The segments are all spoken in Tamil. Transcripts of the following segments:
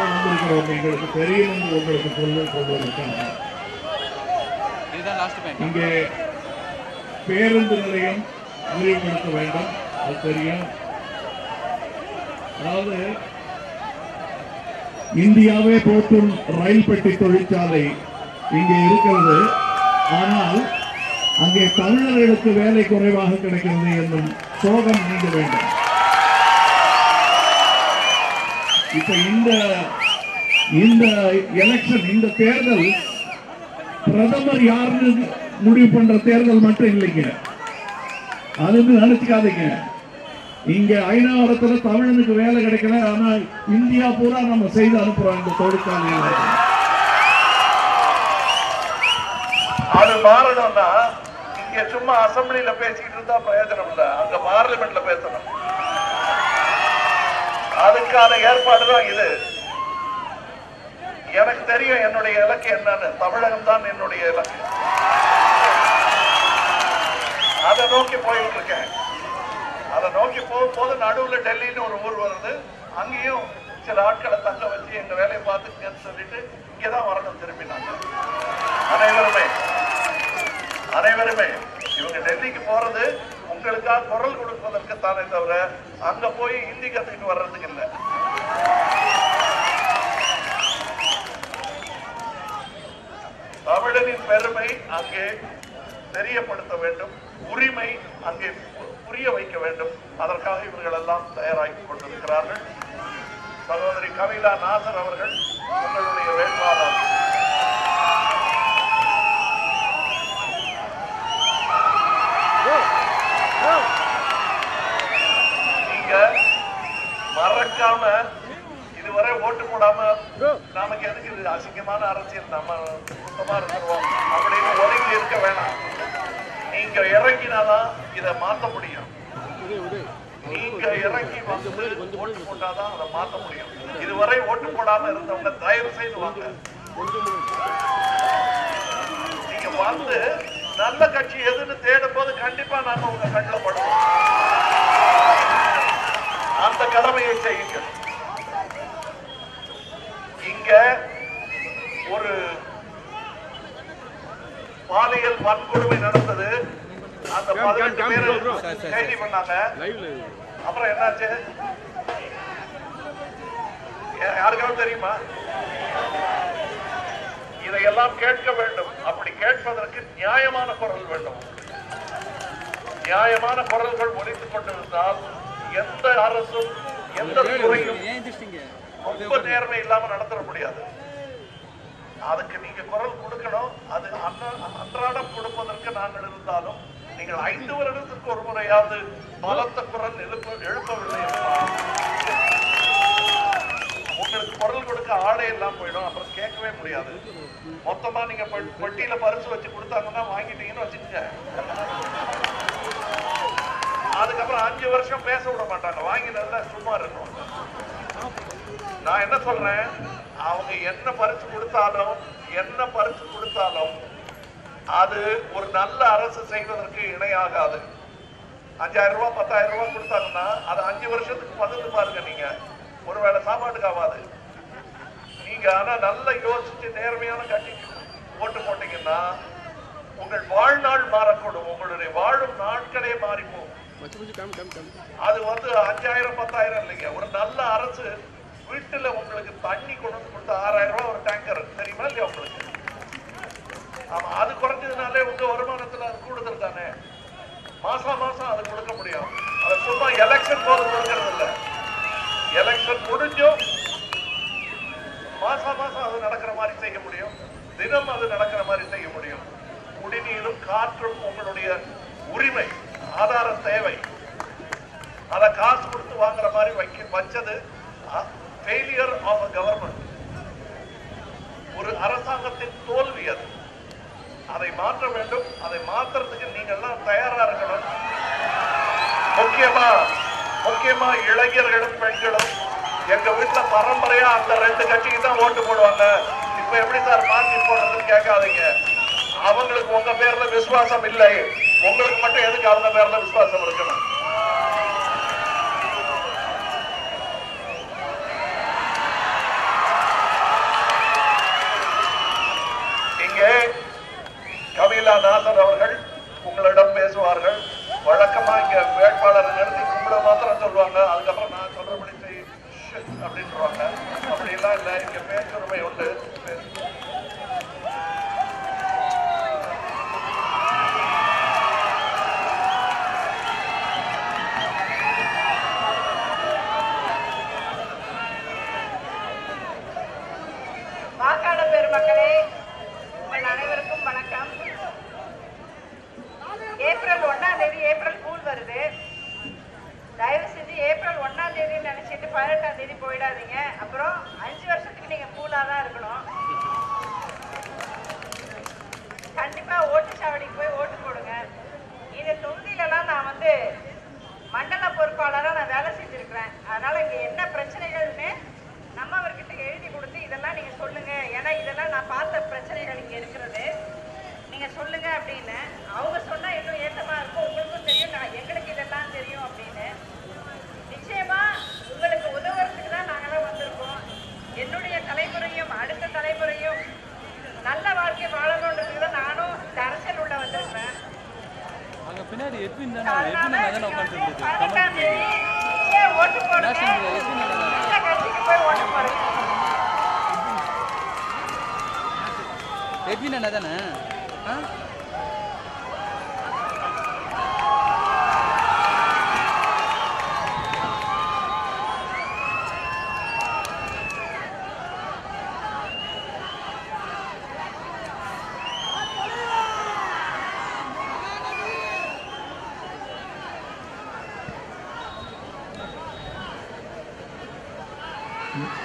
எடுத்துக்கொண்டு வந்திருக்கிறோம் எங்களுக்கு தெரியும் என்று உங்களுக்கு சொல்ல பேங்க் இங்கே பேருந்து நிலையம் விரிவுபடுத்த வேண்டும். அது தெரியும். அதாவது இந்தியாவே போற்றும் ரயில் பெட்டி தொழிற்சாலை இங்கே இருக்கிறது. ஆனால் அங்கே தமிழர்களுக்கு வேலை குறைவாக கிடைக்கிறது என்னும் சோகம் நீங்க வேண்டும். இப்ப இந்த இந்த எலெக்ஷன் இந்த தேர்தல் பிரதமர் யாருன்னு முடிவு பண்ற தேர்தல் மட்டும் இல்லைங்க. அது நினைச்சுக்காதீங்க. இங்க ஐநாவரத்துல தமிழனுக்கு வேலை கிடைக்கல ஆனா இந்தியா பூரா நம்ம செய்து அனுப்புறோம் இந்த தொழிற்சாலையில. அது மாறணும்னா இங்க சும்மா அசம்பிளியில பேசிக்கிட்டு இருந்தா பிரயோஜனம் இல்லை. அங்க பார்லிமெண்ட்ல பேசணும். அதுக்கான ஏற்பாடு தான் இது. எனக்கு தெரியும் என்னுடைய இலக்கு என்னன்னு. தமிழகம் தான் என்னுடைய இலக்கு. அதை நோக்கி போயிட்டு இருக்கேன். அதை நோக்கி போகும்போது நடுவில் டெல்லின்னு ஒரு ஊர் வருது. அங்கேயும் சில ஆட்களை தங்க வச்சு எங்க வேலையை பார்த்துக்கன்னு சொல்லிட்டு இங்கதான் வரணும் திரும்பி நாங்க அனைவருமே அனைவருமே இவங்க டெல்லிக்கு போறது மக்களுக்காக குரல் கொடுப்பதற்கு தானே தவிர அங்க போய் ஹிந்தி கத்துக்கிட்டு வர்றதுக்கு இல்லை. தமிழனின் பெருமை அங்கே தெரியப்படுத்த வேண்டும் உரிமை அங்கே புரிய வைக்க வேண்டும். அதற்காக இவர்கள் எல்லாம் தயாராகி கொண்டிருக்கிறார்கள். சகோதரி கவிதா நாசர் அவர்கள் உங்களுடைய வேட்பாளர். மறக்காம இதுவரை ஓட்டு போடாம நமக்கு எதுக்கு இது அசிங்கமான அரசியல்? நம்ம சுத்தமா இருக்கிறோம். அப்படின்னு ஒதுங்கி இருக்க வேணாம். நீங்க இறங்கினாதான் இதை மாத்த முடியும். நீங்க இறங்கி வந்து ஓட்டு போட்டாதான் அதை மாத்த முடியும். இதுவரை ஓட்டு போடாம இருந்தவங்க தயவு செய்து வாங்க. நீங்க வந்து நல்ல கட்சி எதுன்னு தேடும் போது கண்டிப்பா நாங்க உங்க கண்ணில் படுவோம். அந்த கடமையை செய்யுங்கள். இங்க ஒரு பாலியல் வன்கொடுமை நடந்தது. அந்த பதினெட்டு பேர் கைது பண்ணாங்க. அப்புறம் என்னாச்சு? யாருக்காவது தெரியுமா? இதையெல்லாம் கேட்க வேண்டும். அப்படி கேட்பதற்கு நியாயமான குரல் வேண்டும். நியாயமான குரல்கள் ஒலித்துக் கொண்டிருந்தால் எந்த அரசும் எந்த துறையும் ரொம்ப நேர்மை இல்லாம நடத்தற முடியாது. அதுக்கு நீங்க குரல் கொடுக்கணும். அது அன்றாடம் கொடுப்பதற்கு நாங்கள் இருந்தாலும் நீங்கள் ஐந்து வருடத்திற்கு ஒரு முறையாவது பலத்த குரல் எழுப்ப எழுப்பவில்லை உங்களுக்கு குரல் கொடுக்க ஆளே எல்லாம் போயிடும். அப்புறம் கேட்கவே முடியாது. மொத்தமா நீங்க பெட்டியில பரிசு வச்சு கொடுத்தாங்கன்னா வாங்கிட்டீங்கன்னு வச்சுக்கோங்க. அதுக்கப்புறம் அஞ்சு வருஷம் பேச விட மாட்டாங்க. வாங்கினதுல சும்மா இருக்கும் நான் என்ன சொல்றேன்? அவங்க என்ன பரிசு கொடுத்தாலும் என்ன பரிசு கொடுத்தாலும் அது ஒரு நல்ல அரசு செய்வதற்கு இணையாகாது. அஞ்சாயிரம் ரூபாய் பத்தாயிரம் ரூபாய் கொடுத்தாங்கன்னா அது அஞ்சு வருஷத்துக்கு பகிர்ந்து பாருங்க நீங்க. ஒருவேளை சாப்பாட்டுக்கு ஆகாது. நீங்க ஆனா நல்லா யோசிச்சு நேர்மையான கட்டி ஓட்டு போட்டீங்கன்னா உங்கள் வாழ்நாள் மாறக்கூடும். உங்களுடைய வாழும் நாட்களே மாறிப்போம் அது வந்து அஞ்சாயிரம் பத்தாயிரம் இல்லைங்க. ஒரு நல்ல அரசு வீட்டுல உங்களுக்கு தண்ணி கொண்டு வந்து கொடுத்த ஆறாயிரம் ரூபாய் ஒரு டேங்கர் தெரியுமா இல்லையா உங்களுக்கு? ஆமா அது குறைஞ்சதுனாலே உங்க வருமானத்துல அது கூடுதல் தானே. மாசம் மாசம் அது கொடுக்க முடியும் அது சும்மா எலெக்ஷன் போது கொடுக்கறது இல்ல. எலெக்ஷன் முடிஞ்சும் மாசம் மாசம் அது நடக்கிற மாதிரி செய்ய முடியும். தினம் அது நடக்கிற மாதிரி செய்ய முடியும். குடிநீரும் காற்றும் உங்களுடைய உரிமை. ஆதார தேவை. அத காசு கொடுத்து வாங்குற மாதிரி வைக்க வச்சது ஃபெயிலியர் ஆஃப் கவர்மெண்ட் ஒரு அரசாங்கத்தின் தோல்வி அது. அதை மாற்ற வேண்டும். அதை மாற்றுறதுக்கு நீங்க எல்லாம் தயாரா இருக்கணும். முக்கியமா முக்கியமா இளைஞர்களும் பெண்களும் எங்க வீட்டுல பரம்பரையா அந்த ரெண்டு கட்சிக்கு தான் ஓட்டு போடுவாங்க. இப்ப எப்படி சார் மாற்றி போடுறதுன்னு கேட்காதீங்க. அவங்களுக்கு உங்க பேர்ல விசுவாசம் இல்லை. உங்களுக்கு மட்டும் எதுக்கு அவங்க பேர்ல விசுவாசம் இருக்கணும்? இங்கே கபிலா நாசர் அவர்கள் உங்களிடம் பேசுவார்கள். வழக்கமா இங்க வேட்பாளர் நிறுத்தி கும்பிட மாத்திரம் சொல்லுவாங்க. அதுக்கப்புறம் நான் சொல்றபடி செய் அப்படின்னு அப்படின்றாங்க. அப்படிலாம் இல்லை. இங்க பேச்சுரிமை உண்டு பேசு. வாக்காளர் பெருமக்களே உங்கள் அனைவருக்கும் வணக்கம் ஏப்ரல் ஒண்ணாம் தேதி ஏப்ரல் ஃபூல் வருது. தயவு செஞ்சு ஏப்ரல் ஒண்ணாம் தேதி நினைச்சிட்டு பதினெட்டாம் தேதி போயிடாதீங்க. அப்புறம் அஞ்சு வருஷத்துக்கு நீங்க ஃபூலா தான் இருக்கணும் கண்டிப்பா ஓட்டு சாவடிக்கு போய் ஓட்டு போடுங்க இந்த தொகுதியிலலாம் நான் வந்து மண்டல பொறுப்பாளராக நான் வேலை செஞ்சிருக்கிறேன் அதனால இங்க என்ன பிரச்சனைகள்னு நம்ம அவர்கிட்ட எழுதி கொடுத்து இதெல்லாம் நீங்க சொல்லுங்க ஏன்னா இதெல்லாம் நான் பார்த்த பிரச்சனைகள் இங்க இருக்கிறது நீங்க சொல்லுங்க அப்படின்னு அவங்க சொன்னா இன்னும் ஏத்தமா இருக்கும் உங்களுக்கும் தெரியும் நான் எங்களுக்கு இதெல்லாம் தெரியும் அப்படின்னு நிச்சயமா உங்களுக்கு உதவுறதுக்கு தான் நாங்களாம் வந்திருக்கோம் என்னுடைய தலைமுறையும் அடுத்த தலைமுறையும் நல்ல வாழ்க்கை வாழணுன்றதுக்கு தான் நானும் இந்த அரசியல் உள்ள வந்திருக்கிறேன் அங்க பின்னாடி எட்வின் தானே அதனால எட்வின் தானே நீங்க வந்து உட்காந்துருக்கு பதினெட்டாம் தேதி நிச்சயம் ஓட்டு போடுங்க நேஷனல் எட்வின் தானே இந்த கட்சிக்கு போய் ஓட்டு போடுங்க எட்வின் என்ன தானே? ஆ?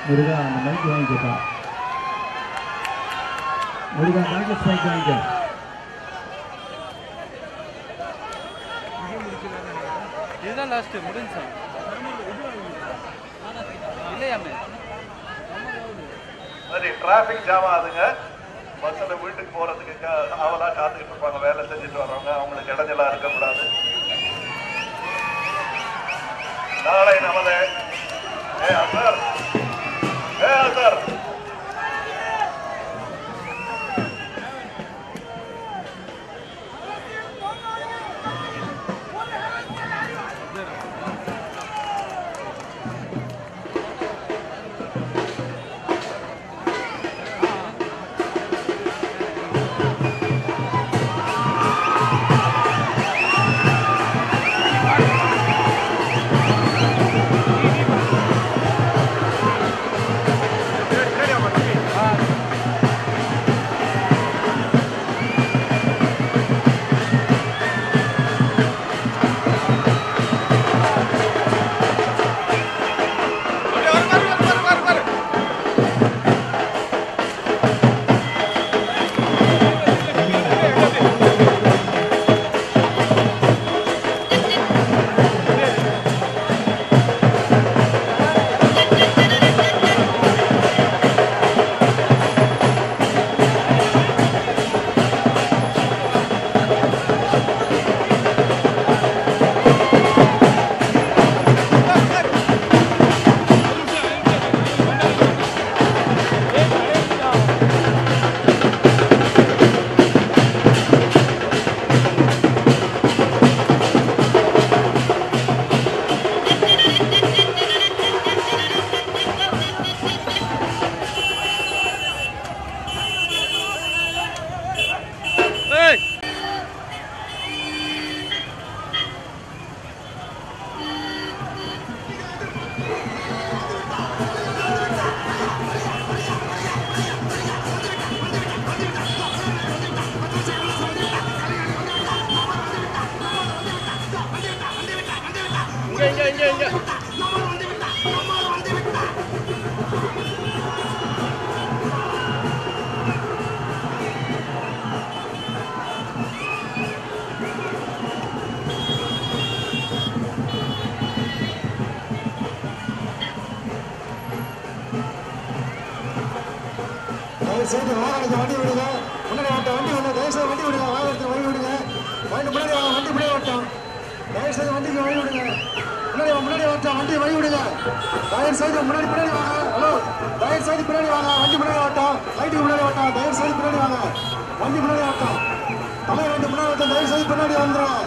முருகா அந்த மைக் வாங்கிக்கப்பா முருகா மைக் மைக் வாங்கிக்க இதுதான் லாஸ்ட் முடிஞ்சா இல்லையாமே சரி டிராபிக் ஜாம் ஆகுதுங்க. பஸ்ஸில் வீட்டுக்கு போறதுக்கு க- ஆவலா காத்துக்கிட்டு இருப்பாங்க. வேலை செஞ்சுட்டு வர்றவங்க அவங்களுக்கு இடைஞ்சலா இருக்கக்கூடாது. நாளை நமது ஏ அசர். ஏ அசர். முன்னாடி செய்து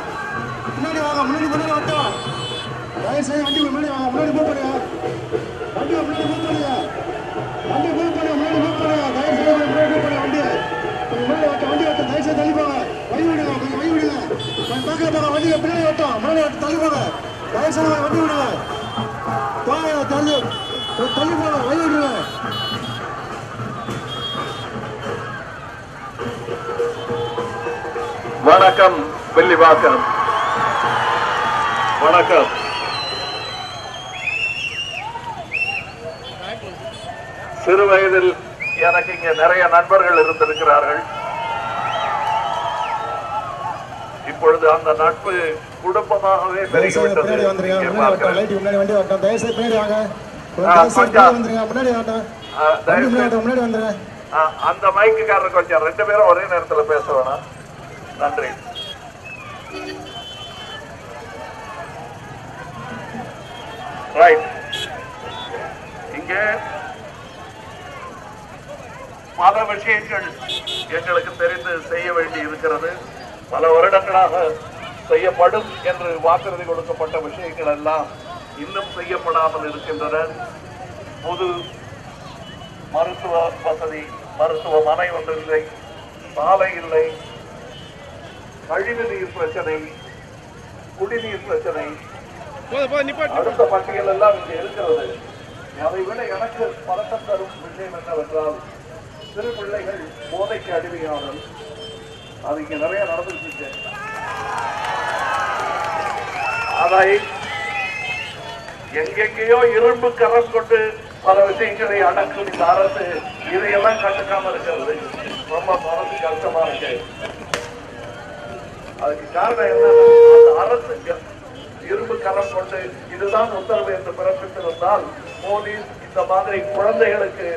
பின்னாடி வாங்க முன்னாடி முன்னாடி ஓட்டம் தயவு செய்து வண்டி முன்னாடி வாங்க முன்னாடி மூவ் பண்ணுங்க. வண்டி முன்னாடி மூவ் பண்ணுங்க. வண்டி மூவ் பண்ணுங்க முன்னாடி மூவ் பண்ணுங்க. தயவு முன்னாடி மூவ் பண்ணுங்க வண்டி கொஞ்சம் முன்னாடி ஓட்டம் வண்டி ஓட்டம் தயவு தள்ளி போங்க. வழி விடுங்க கொஞ்சம் வழி விடுங்க. கொஞ்சம் போங்க வண்டி பின்னாடி முன்னாடி தள்ளி போங்க. வண்டி விடுங்க. போங்க தள்ளி தள்ளி போங்க வழி விடுங்க. வணக்கம். வெள்ளிவாக்கம் வணக்கம். சிறு வயதில் எனக்கு இங்க நிறைய நண்பர்கள் இருந்திருக்கிறார்கள். இப்பொழுது அந்த நட்பு குடும்பமாகவே பெருகிவிட்டது அந்த மைக்குக்காரர் கொஞ்சம் ரெண்டு பேரும் ஒரே நேரத்துல பேச வேணாம். நன்றி. ரைட் இங்கே பல விஷயங்கள் எங்களுக்கு தெரிந்து செய்ய வேண்டி இருக்கிறது பல வருடங்களாக செய்யப்படும் என்று வாக்குறுதி கொடுக்கப்பட்ட விஷயங்கள் எல்லாம் இன்னும் செய்யப்படாமல் இருக்கின்றன. பொது மருத்துவ வசதி மருத்துவமனை ஒன்று இல்லை சாலை இல்லை கழிவு நீர் பிரச்சனை குடிநீர் பிரச்சனை அடுத்த பட்டியல் எல்லாம் இங்கே இருக்கிறது. அதை விட எனக்கு பதட்டம் தரும் விஷயம் என்னவென்றால் சிறு பிள்ளைகள் போதைக்கு அடிமையானல் அது இங்கே நிறைய நடந்துருச்சு அதை எங்கெங்கேயோ இரும்பு கரம் கொண்டு பல விஷயங்களை அடக்கும் இந்த அரசு இதையெல்லாம் கண்டுக்காம இருக்கிறது. ரொம்ப மனசு கஷ்டமா இருக்கு. அதுக்கு காரணம் என்ன அரசு இரும்பு கரம் கொண்டு இதுதான் உத்தரவு என்று பிறப்பித்திருந்தால் போலீஸ் இந்த மாதிரி குழந்தைகளுக்கு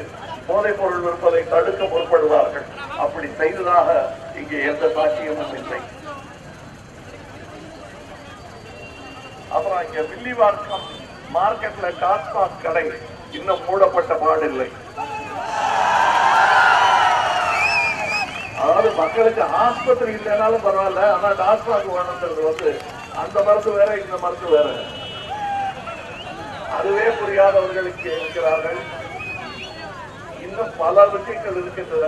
போதைப் பொருள் விற்பதை தடுக்க முற்படுவார்கள். அப்படி செய்ததாக இங்கே எந்த சாட்சியமும் இல்லை. அப்புறம் இங்க வில்லிவாக்கம் மார்க்கெட்ல டாஸ்மாக் கடை இன்னும் மூடப்பட்ட பாடில்லை அதாவது மக்களுக்கு ஆஸ்பத்திரி இல்லைனாலும் பரவாயில்ல ஆனா டாஸ்மாக் வேணுங்கிறது வந்து அந்த மருந்து வேற இந்த மருந்து வேற. அதுவே புரியாதவர்களுக்கு இருக்கிறார்கள். இன்னும் பல விஷயங்கள் இருக்கின்றன.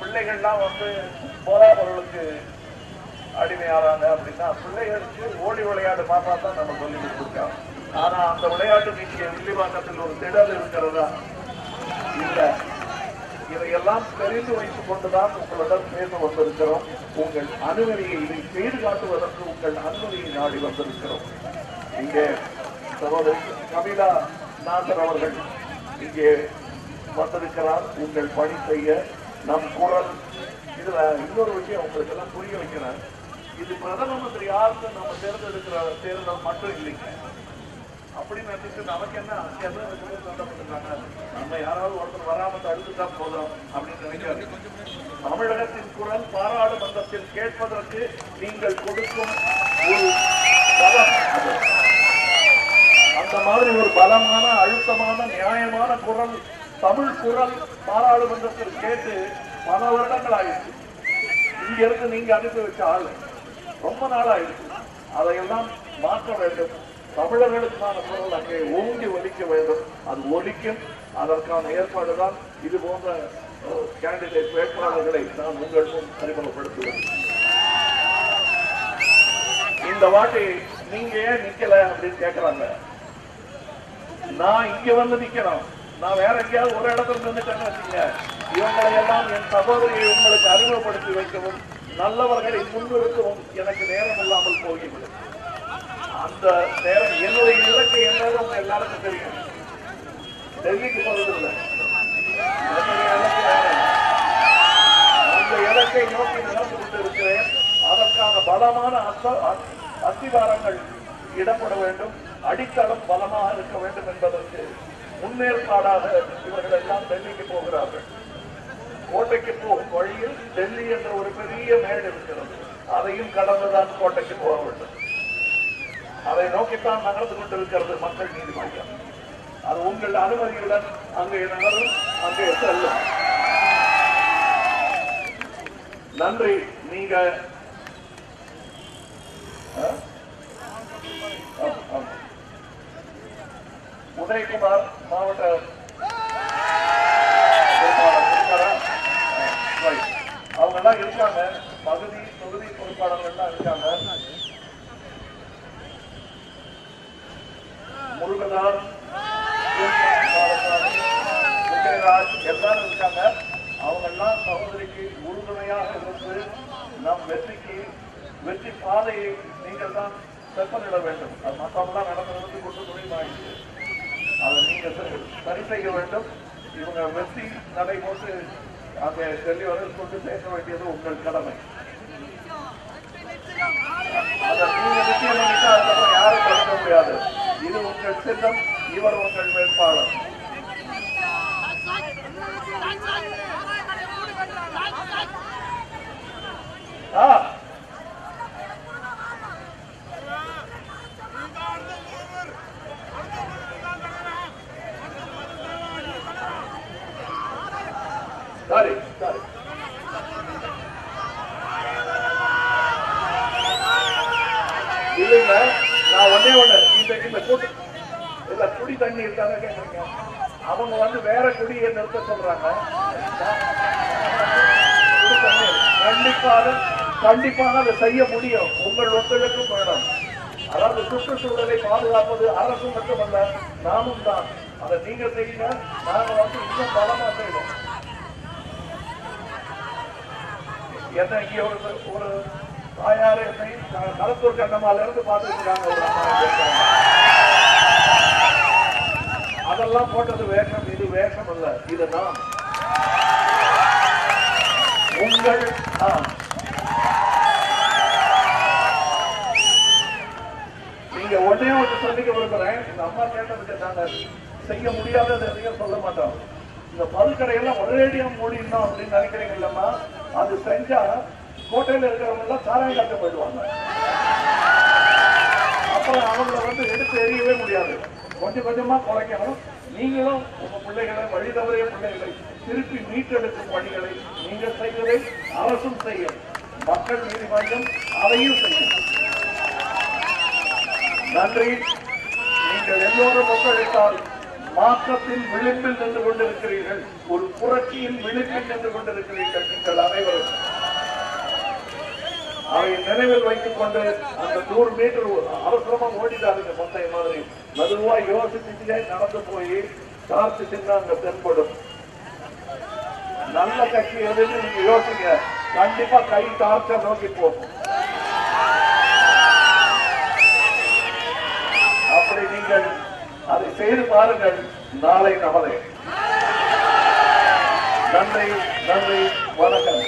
பிள்ளைகள்லாம் வந்து போதைப் பொருளுக்கு அடிமையாறாங்க அப்படின்னா பிள்ளைகளுக்கு ஓடி விளையாடு பாப்பா தான் நம்ம சொல்லி கொடுத்துருக்கோம். ஆனா அந்த விளையாட்டு நீங்க வில்லிவாக்கத்தில் ஒரு திடல் இருக்கிறதா? இல்லை. இதையெல்லாம் தெரிந்து வைத்துக் கொண்டுதான் உங்களிடம் பேச வந்திருக்கிறோம். உங்கள் அனுமதியை இதை செய்து காட்டுவதற்கு உங்கள் அனுமதியை நாடி வந்திருக்கிறோம். இங்கே சகோதரி கபிலா நாசர் அவர்கள் இங்கே வந்திருக்கிறார். உங்கள் பணி செய்ய நம் குரல். இதுல இன்னொரு விஷயம் உங்களுக்கு எல்லாம் புரிய வைக்கிறேன். இது பிரதம மந்திரி யாருன்னு நம்ம தேர்ந்தெடுக்கிற தேர்தல் மட்டும் இல்லைங்க. அப்படின்னு நினைச்சு நமக்கு என்ன எல்லாம் பேர் நம்ம யாராவது ஒருத்தர் வராம தடுத்துட்டா போதும் அப்படின்னு நினைக்கிறாரு தமிழகத்தின் குரல் பாராளுமன்றத்தில் கேட்பதற்கு நீங்கள் கொடுக்கும் ஒரு அந்த மாதிரி ஒரு பலமான அழுத்தமான நியாயமான குரல் தமிழ் குரல் பாராளுமன்றத்தில் கேட்டு பல வருடங்கள் ஆயிடுச்சு இங்க இருந்து நீங்க அனுப்பி வச்ச ஆளு. ரொம்ப நாள் ஆயிடுச்சு அதையெல்லாம் மாற்ற வேண்டும். தமிழர்களுக்கான குரல் அங்கே ஓங்கி ஒலிக்க வேண்டும். அது ஒலிக்கும். அதற்கான ஏற்பாடு தான் இது போன்ற கேண்டிடேட் வேட்பாளர்களை நான் உங்கள் முன் அறிமுகப்படுத்துவேன் இந்த வாட்டி நீங்க ஏன் நிக்கல அப்படின்னு கேட்கிறாங்க நான் இங்க வந்து நிக்கணும். நான் வேற எங்கேயாவது ஒரு இடத்துல நின்றுட்டேன்னு வச்சுங்க இவங்களை எல்லாம் என் சகோதரியை உங்களுக்கு அறிமுகப்படுத்தி வைக்கவும் நல்லவர்களை முன்னிறுத்தவும் எனக்கு நேரம் இல்லாமல் போகிவிடும். அந்த நேரம் என்னுடைய இலக்கு என்னன்னு உங்க எல்லாருக்கும் தெரியும். டெல்லிக்கு போறதில்லை அந்த இலக்கை நோக்கி நடந்து கொண்டிருக்கிறேன். அதற்கான பலமான அஸ்திவாரங்கள் இடப்பட வேண்டும். அடித்தளம் பலமாக இருக்க வேண்டும் என்பதற்கு முன்னேற்பாடாக இவர்கள் எல்லாம் டெல்லிக்கு போகிறார்கள். கோட்டைக்கு போகும் வழியில் டெல்லி என்ற ஒரு பெரிய மேடு இருக்கிறது. அதையும் கடந்துதான் கோட்டைக்கு போக வேண்டும். அதை நோக்கித்தான் நகர்ந்து கொண்டிருக்கிறது மக்கள் நீதி மையம் அது உங்கள் அனுமதியுடன் அங்கே நகரும் அங்கே செல்லும். நன்றி நீங்க. உதயகுமார் மாவட்ட அவங்க எல்லாம் இருக்காங்க. பகுதி தொகுதி பொறுப்பாளர்கள் எல்லாம் இருக்காங்க. முருகதாஸ் விஜயராஜ் எல்லாரும் இருக்காங்க. அவங்க எல்லாம் சகோதரிக்கு உறுதுணையாக இருந்து நம் வெற்றிக்கு வெற்றி பாதையை நீங்கள் தான் செப்பனிட வேண்டும். அது மற்றவங்களாம் நடந்ததுக்கு கொண்டு துணிவாயிடுச்சு அதை நீங்கள் சரி- செய்ய வேண்டும். இவங்க வெற்றி நடை போட்டு அங்கே டெல்லி கொண்டு சேர்க்க வேண்டியது உங்கள் கடமை. அதை நீங்க நிச்சயம் பண்ணிட்டா அதுக்கப்புறம் யாரும் தடுக்க முடியாது இது உங்கள் சின்னம் இவர் உங்கள் வேட்பாளர். சரி சரி இல்லைங்க நான் ஒன்னே ஒண்ணு இந்த இந்த கூட்டு தண்ணீர் தானே தண்ணி இருக்காங்க அவங்க வந்து வேற குடியை நிறுத்த சொல்றாங்க. கண்டிப்பாக கண்டிப்பாக அதை செய்ய முடியும். உங்கள் ஒத்துழைக்கும் வேணும். அதாவது சுற்றுச்சூழலை பாதுகாப்பது அரசு மட்டுமல்ல நாமும் தான். அதை நீங்க செய்யுங்க. நாங்க வந்து இன்னும் பலமா செய்வோம். என்ன இங்கே ஒரு ஒரு தாயார் கலத்தூர் கண்டமால களத்தூர் கண்ணமால இருந்து பார்த்துட்டு இருக்காங்க ஒரு அம்மா இங்க இருக்காங்க. அதெல்லாம் போட்டது வேஷம் இது வேஷம் அல்ல இது நாம் உங்கள் நாம் நீங்க ஒன்னே ஒன்று சொல்லிக்க விரும்புறேன். இந்த அம்மா கேட்டதுக்கு நாங்க செய்ய முடியாதது எதையும் சொல்ல மாட்டோம். இந்த மதுக்கடையெல்லாம் ஒரேடியா மூடிடணும் அப்படின்னு நினைக்கிறீங்க இல்லம்மா? அது செஞ்சா கோட்டையில இருக்கிறவங்க எல்லாம் சாராயம் காட்ட போயிடுவாங்க. அப்புறம் அவங்கள வந்து எடுத்து எரியவே முடியாது. கொஞ்சம் கொஞ்சமா குறைக்கணும். நீங்களும் உங்க பிள்ளைகளை வழி தவறிய பிள்ளைகளை திருப்பி மீட்டெடுக்கும் பணிகளை நீங்கள் செய்வதை அரசும் செய்யும். மக்கள் நீதிமன்றம் அதையும் செய்யும் நன்றி. நீங்கள் எல்லோரும் ஒத்துழைத்தால் மாற்றத்தின் விளிம்பில் நின்று கொண்டிருக்கிறீர்கள். ஒரு புரட்சியின் விளிம்பில் நின்று கொண்டிருக்கிறீர்கள். நீங்கள் அனைவரும். அதை நினைவில் வைத்துக் கொண்டு அந்த நூறு மீட்டர் அவசரமா ஓடிட்டாருங்க முந்தைய மாதிரி. மெதுவா யோசிச்சுட்டே நடந்து போய் டார்ச் சின்ன அங்க தென்படும். நல்ல கட்சி எதுன்னு நீங்க யோசிங்க. கண்டிப்பா கை டார்ச்சை நோக்கி போகும். அப்படி நீங்கள் அதை செய்து பாருங்கள். நாளை நமதே நன்றி நன்றி வணக்கம்.